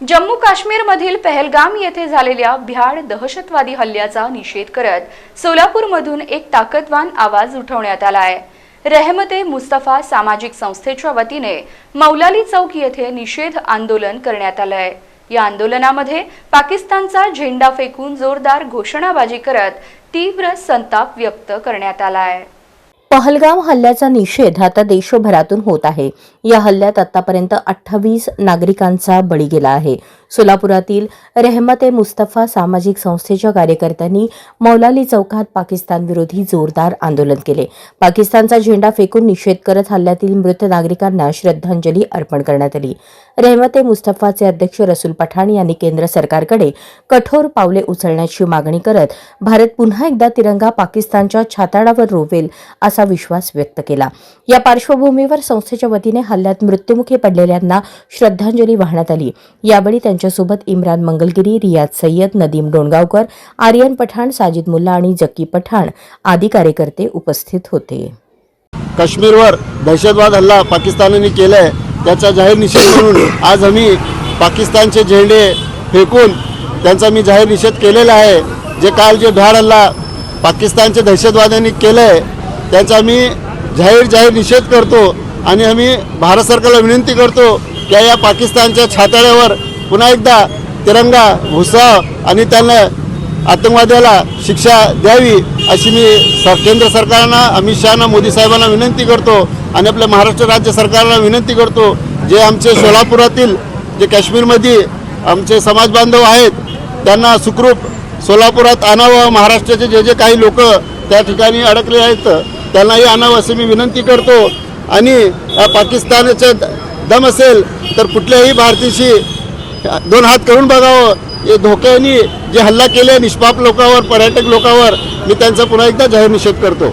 जम्मू काश्मीरमधील पहलगाम येथे झालेल्या भ्याड दहशतवादी हल्ल्याचा निषेध करत सोलापूरमधून एक ताकदवान आवाज उठवण्यात आला आहे रहमते मुस्तफा सामाजिक संस्थेच्या वतीने मौलाली चौक येथे निषेध आंदोलन करण्यात आलं आहे या आंदोलनामध्ये पाकिस्तानचा झेंडा फेकून जोरदार घोषणाबाजी करत तीव्र संताप व्यक्त करण्यात आला आहे पहलगाम हल्ल्याचा निषेध आता देशभरातून होत आहे. या हल्ल्यात आतापर्यंत अठ्ठावीस नागरिकांचा बळी गेला आहे. सोलापुरातील रहमत ए मुस्तफा सामाजिक संस्थेच्या कार्यकर्त्यांनी मौलाली चौकात पाकिस्तानविरोधी जोरदार आंदोलन केले. पाकिस्तानचा झेंडा फेकून निषेध करत हल्ल्यातील मृत नागरिकांना श्रद्धांजली अर्पण करण्यात आली. रहमत ए मुस्तफाचे अध्यक्ष रसूल पठाण यांनी केंद्र सरकारकडे कठोर पावले उचलण्याची मागणी करत भारत पुन्हा एकदा तिरंगा पाकिस्तानच्या छाताडावर रोवेल असा विश्वास व्यक्त केला. या पार्श्वभूमीवर संस्थेच्या वतीने हल्ल्यात मृत्युमुखी पडलेल्यांना श्रद्धांजली वाहण्यात आली. यावेळी यांच्यासोबत इम्रान मंगलगिरी रियाज सय्यद नदीम डोणगावकर आर्यन पठाण साजिद मुल्ला आणि जक्की पठाण आदी कार्यकर्ते उपस्थित होते. काश्मीरवर दहशतवाद हल्ला पाकिस्तानाने केलाय त्याचा जाहीर निषेध म्हणून आज आम्ही पाकिस्तानचे झेंडे फेकून त्यांचा मी जाहीर निषेध केलेला आहे. जे काल जे भ्याड हल्ला पाकिस्तानच्या दहशतवाद्यांनी केलं आहे त्याचा मी जाहीर जाहीर निषेध करतो आणि आम्ही भारत सरकारला विनंती करतो की या पाकिस्तानच्या छाताळ्यावर पुन्हा एकदा तिरंगा घुसाव आणि त्यांना आतंकवाद्याला शिक्षा द्यावी अशी मी स केंद्र सरकारना अमित शहाना मोदी साहेबांना विनंती करतो आणि आपल्या महाराष्ट्र राज्य सरकारला विनंती करतो. जे आमचे सोलापुरातील जे काश्मीरमध्ये आमचे समाज बांधव आहेत त्यांना सुखरूप सोलापुरात आणावं महाराष्ट्राचे जे जे काही लोक त्या ठिकाणी अडकले आहेत त्यांनाही आणावं अशी मी विनंती करतो. आणि या पाकिस्तानचे दम असेल तर कुठल्याही भारतीशी दोन हात करून बघावं. हे धोक्याने जे हल्ला केले निष्पाप लोकांवर पर्यटक लोकांवर मी त्यांचा पुन्हा एकदा जाहीर निषेध करतो.